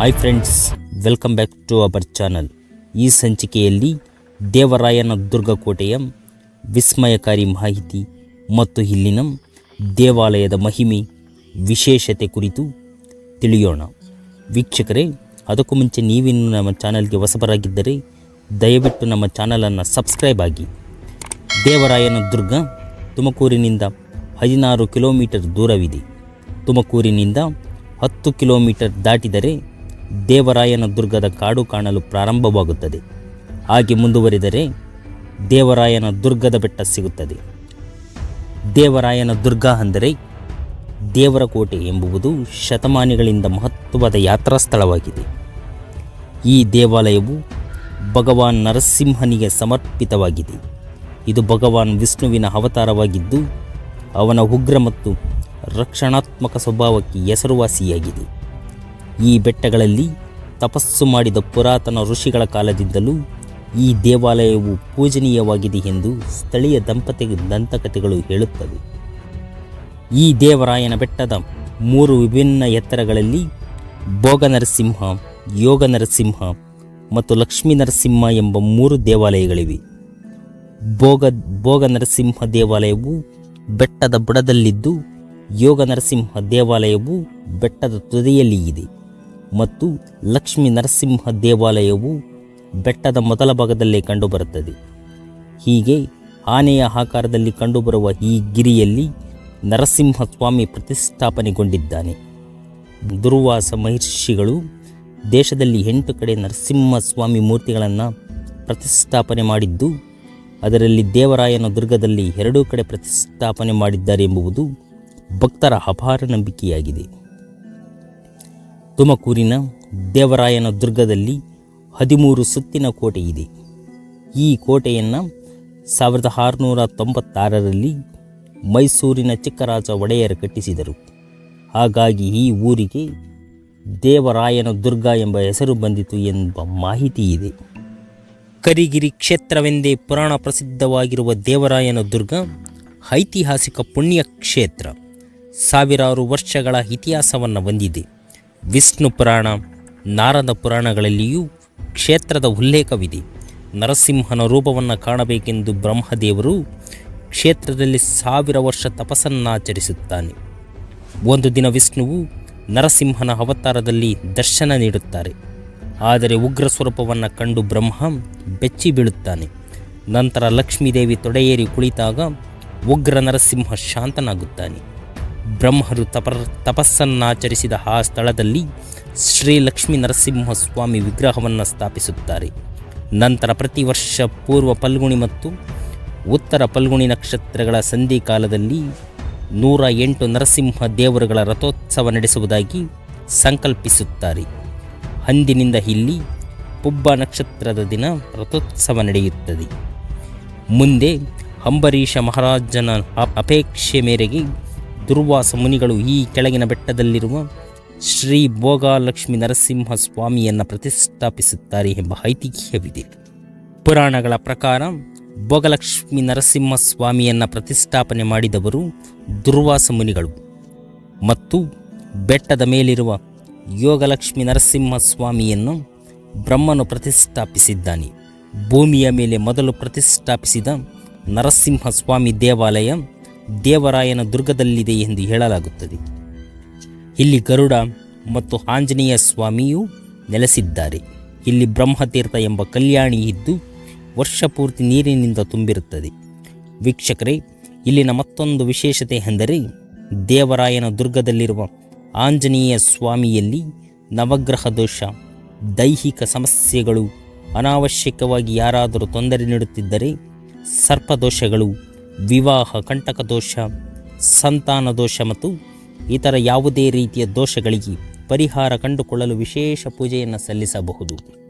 Hi friends welcome back to our channel ಈ ಸಂಚಿಕೆಯಲ್ಲಿ ದೇವರಾಯನ ದುರ್ಗಕೋಟೆಯ ವಿಸ್ಮಯಕಾರಿ ಮಾಹಿತಿ ಮತ್ತು ಇಲ್ಲಿನ ದೇವಾಲಯದ ಮಹಿಮೆ ವಿಶೇಷತೆ ಕುರಿತು ತಿಳಿಯೋಣ. ವೀಕ್ಷಕರೇ, ಅದಕ್ಕೂ ಮುಂಚೆ ನೀವಿನ್ನು ನಮ್ಮ ಚಾನಲ್ಗೆ ಹೊಸಬರಾಗಿದ್ದರೆ ದಯವಿಟ್ಟು ನಮ್ಮ ಚಾನಲನ್ನು ಸಬ್ಸ್ಕ್ರೈಬ್ ಆಗಿ. ದೇವರಾಯನ ದುರ್ಗ ತುಮಕೂರಿನಿಂದ ಹದಿನಾರು ಕಿಲೋಮೀಟರ್ ದೂರವಿದೆ. ತುಮಕೂರಿನಿಂದ ಹತ್ತು ಕಿಲೋಮೀಟರ್ ದಾಟಿದರೆ ದೇವರಾಯನ ದುರ್ಗದ ಕಾಡು ಕಾಣಲು ಪ್ರಾರಂಭವಾಗುತ್ತದೆ. ಹಾಗೆ ಮುಂದುವರಿದರೆ ದೇವರಾಯನ ದುರ್ಗದ ಬೆಟ್ಟ ಸಿಗುತ್ತದೆ. ದೇವರಾಯನ ದುರ್ಗ ಅಂದರೆ ದೇವರ ಕೋಟೆ ಎಂಬುದು ಶತಮಾನಿಗಳಿಂದ ಮಹತ್ವದ ಯಾತ್ರಾ ಸ್ಥಳವಾಗಿದೆ ಈ ದೇವಾಲಯವು ಭಗವಾನ್ ನರಸಿಂಹನಿಗೆ ಸಮರ್ಪಿತವಾಗಿದೆ. ಇದು ಭಗವಾನ್ ವಿಷ್ಣುವಿನ ಅವತಾರವಾಗಿದ್ದು, ಅವನ ಉಗ್ರ ಮತ್ತು ರಕ್ಷಣಾತ್ಮಕ ಸ್ವಭಾವಕ್ಕೆ ಹೆಸರುವಾಸಿಯಾಗಿದೆ. ಈ ಬೆಟ್ಟಗಳಲ್ಲಿ ತಪಸ್ಸು ಮಾಡಿದ ಪುರಾತನ ಋಷಿಗಳ ಕಾಲದಿಂದಲೂ ಈ ದೇವಾಲಯವು ಪೂಜನೀಯವಾಗಿದೆ ಎಂದು ಸ್ಥಳೀಯ ದಂಪತಿ ದಂತಕಥೆಗಳು ಹೇಳುತ್ತವೆ. ಈ ದೇವರಾಯನ ಬೆಟ್ಟದ ಮೂರು ವಿಭಿನ್ನ ಎತ್ತರಗಳಲ್ಲಿ ಭೋಗ ನರಸಿಂಹ ಯೋಗ ನರಸಿಂಹ ಮತ್ತು ಲಕ್ಷ್ಮೀ ನರಸಿಂಹ ಎಂಬ ಮೂರು ದೇವಾಲಯಗಳಿವೆ. ಭೋಗ ಭೋಗ ನರಸಿಂಹ ದೇವಾಲಯವು ಬೆಟ್ಟದ ಬುಡದಲ್ಲಿದ್ದು ಯೋಗ ನರಸಿಂಹ ದೇವಾಲಯವು ಬೆಟ್ಟದ ತುದಿಯಲ್ಲಿ ಇದೆ. ಮತ್ತು ಲಕ್ಷ್ಮೀ ನರಸಿಂಹ ದೇವಾಲಯವು ಬೆಟ್ಟದ ಮೊದಲ ಭಾಗದಲ್ಲೇ ಕಂಡುಬರುತ್ತದೆ. ಹೀಗೆ ಆನೆಯ ಆಕಾರದಲ್ಲಿ ಕಂಡುಬರುವ ಈ ಗಿರಿಯಲ್ಲಿ ನರಸಿಂಹ ಸ್ವಾಮಿ ಪ್ರತಿಷ್ಠಾಪನೆಗೊಂಡಿದ್ದಾನೆ. ದುರ್ವಾಸ ಮಹರ್ಷಿಗಳು ದೇಶದಲ್ಲಿ ಎಂಟು ಕಡೆ ನರಸಿಂಹ ಸ್ವಾಮಿ ಮೂರ್ತಿಗಳನ್ನು ಪ್ರತಿಷ್ಠಾಪನೆ ಮಾಡಿದ್ದು, ಅದರಲ್ಲಿ ದೇವರಾಯನ ದುರ್ಗದಲ್ಲಿ ಎರಡೂ ಕಡೆ ಪ್ರತಿಷ್ಠಾಪನೆ ಮಾಡಿದ್ದಾರೆ ಎಂಬುದು ಭಕ್ತರ ಅಪಾರ ನಂಬಿಕೆಯಾಗಿದೆ. ತುಮಕೂರಿನ ದೇವರಾಯನ ದುರ್ಗದಲ್ಲಿ ಹದಿಮೂರು ಸುತ್ತಿನ ಕೋಟೆ ಇದೆ. ಈ ಕೋಟೆಯನ್ನು ಸಾವಿರದ ಆರುನೂರ ತೊಂಬತ್ತಾರರಲ್ಲಿ ಮೈಸೂರಿನ ಚಿಕ್ಕರಾಜ ಒಡೆಯರು ಕಟ್ಟಿಸಿದರು. ಹಾಗಾಗಿ ಈ ಊರಿಗೆ ದೇವರಾಯನ ದುರ್ಗ ಎಂಬ ಹೆಸರು ಬಂದಿತು ಎಂಬ ಮಾಹಿತಿ ಇದೆ. ಕರಿಗಿರಿ ಕ್ಷೇತ್ರವೆಂದೇ ಪುರಾಣ ಪ್ರಸಿದ್ಧವಾಗಿರುವ ದೇವರಾಯನ ದುರ್ಗ ಐತಿಹಾಸಿಕ ಪುಣ್ಯ ಕ್ಷೇತ್ರ ಸಾವಿರಾರು ವರ್ಷಗಳ ಇತಿಹಾಸವನ್ನು ಹೊಂದಿದೆ. ವಿಷ್ಣು ಪುರಾಣ, ನಾರದ ಪುರಾಣಗಳಲ್ಲಿಯೂ ಕ್ಷೇತ್ರದ ಉಲ್ಲೇಖವಿದೆ. ನರಸಿಂಹನ ರೂಪವನ್ನು ಕಾಣಬೇಕೆಂದು ಬ್ರಹ್ಮದೇವರು ಕ್ಷೇತ್ರದಲ್ಲಿ ಸಾವಿರ ವರ್ಷ ತಪಸ್ಸನ್ನಾಚರಿಸುತ್ತಾನೆ. ಒಂದು ದಿನ ವಿಷ್ಣುವು ನರಸಿಂಹನ ಅವತಾರದಲ್ಲಿ ದರ್ಶನ ನೀಡುತ್ತಾರೆ. ಆದರೆ ಉಗ್ರ ಸ್ವರೂಪವನ್ನು ಕಂಡು ಬ್ರಹ್ಮ ಬೆಚ್ಚಿ ಬೀಳುತ್ತಾನೆ. ನಂತರ ಲಕ್ಷ್ಮೀದೇವಿ ತೊಡೆಯೇರಿ ಕುಳಿತಾಗ ಉಗ್ರ ನರಸಿಂಹ ಶಾಂತನಾಗುತ್ತಾನೆ. ಬ್ರಹ್ಮರು ತಪರ್ ತಪಸ್ಸನ್ನಾಚರಿಸಿದ ಆ ಸ್ಥಳದಲ್ಲಿ ಶ್ರೀ ಲಕ್ಷ್ಮೀ ನರಸಿಂಹ ಸ್ವಾಮಿ ವಿಗ್ರಹವನ್ನು ಸ್ಥಾಪಿಸುತ್ತಾರೆ. ನಂತರ ಪ್ರತಿ ವರ್ಷ ಪೂರ್ವ ಫಲ್ಗುಣಿ ಮತ್ತು ಉತ್ತರ ಫಲ್ಗುಣಿ ನಕ್ಷತ್ರಗಳ ಸಂಧಿ ಕಾಲದಲ್ಲಿ ನೂರ ಎಂಟು ನರಸಿಂಹ ದೇವರುಗಳ ರಥೋತ್ಸವ ನಡೆಸುವುದಾಗಿ ಸಂಕಲ್ಪಿಸುತ್ತಾರೆ. ಅಂದಿನಿಂದ ಇಲ್ಲಿ ಪುಬ್ಬ ನಕ್ಷತ್ರದ ದಿನ ರಥೋತ್ಸವ ನಡೆಯುತ್ತದೆ. ಮುಂದೆ ಅಂಬರೀಷ ಮಹಾರಾಜನ ಅಪೇಕ್ಷೆ ಮೇರೆಗೆ ದುರ್ವಾಸ ಮುನಿಗಳು ಈ ಕೆಳಗಿನ ಬೆಟ್ಟದಲ್ಲಿರುವ ಶ್ರೀ ಭೋಗಾಲಕ್ಷ್ಮಿ ನರಸಿಂಹ ಸ್ವಾಮಿಯನ್ನು ಪ್ರತಿಷ್ಠಾಪಿಸುತ್ತಾರೆ ಎಂಬ ಐತಿಹ್ಯವಿದೆ. ಪುರಾಣಗಳ ಪ್ರಕಾರ ಭೋಗಲಕ್ಷ್ಮಿ ನರಸಿಂಹ ಸ್ವಾಮಿಯನ್ನು ಪ್ರತಿಷ್ಠಾಪನೆ ಮಾಡಿದವರು ದುರ್ವಾಸ ಮುನಿಗಳು. ಮತ್ತು ಬೆಟ್ಟದ ಮೇಲಿರುವ ಯೋಗಲಕ್ಷ್ಮಿ ನರಸಿಂಹ ಸ್ವಾಮಿಯನ್ನು ಬ್ರಹ್ಮನು ಪ್ರತಿಷ್ಠಾಪಿಸಿದ್ದಾನೆ. ಭೂಮಿಯ ಮೇಲೆ ಮೊದಲು ಪ್ರತಿಷ್ಠಾಪಿಸಿದ ನರಸಿಂಹ ಸ್ವಾಮಿ ದೇವಾಲಯ ದೇವರಾಯನ ದುರ್ಗದಲ್ಲಿದೆ ಎಂದು ಹೇಳಲಾಗುತ್ತದೆ. ಇಲ್ಲಿ ಗರುಡ ಮತ್ತು ಆಂಜನೇಯ ಸ್ವಾಮಿಯೂ ನೆಲೆಸಿದ್ದಾರೆ. ಇಲ್ಲಿ ಬ್ರಹ್ಮತೀರ್ಥ ಎಂಬ ಕಲ್ಯಾಣಿ ಇದ್ದು ವರ್ಷಪೂರ್ತಿ ನೀರಿನಿಂದ ತುಂಬಿರುತ್ತದೆ. ವೀಕ್ಷಕರೇ, ಇಲ್ಲಿನ ಮತ್ತೊಂದು ವಿಶೇಷತೆ ಎಂದರೆ ದೇವರಾಯನ ದುರ್ಗದಲ್ಲಿರುವ ಆಂಜನೇಯ ಸ್ವಾಮಿಯಲ್ಲಿ ನವಗ್ರಹ ದೋಷ, ದೈಹಿಕ ಸಮಸ್ಯೆಗಳು, ಅನಾವಶ್ಯಕವಾಗಿ ಯಾರಾದರೂ ತೊಂದರೆ ನೀಡುತ್ತಿದ್ದರೆ ಸರ್ಪದೋಷಗಳು ವಿವಾಹ, ಕಂಟಕ ದೋಷ, ಸಂತಾನ ದೋಷ ಮತ್ತು ಇತರ ಯಾವುದೇ ರೀತಿಯ ದೋಷಗಳಿಗೆ ಪರಿಹಾರ ಕಂಡುಕೊಳ್ಳಲು ವಿಶೇಷ ಪೂಜೆಯನ್ನು ಸಲ್ಲಿಸಬಹುದು.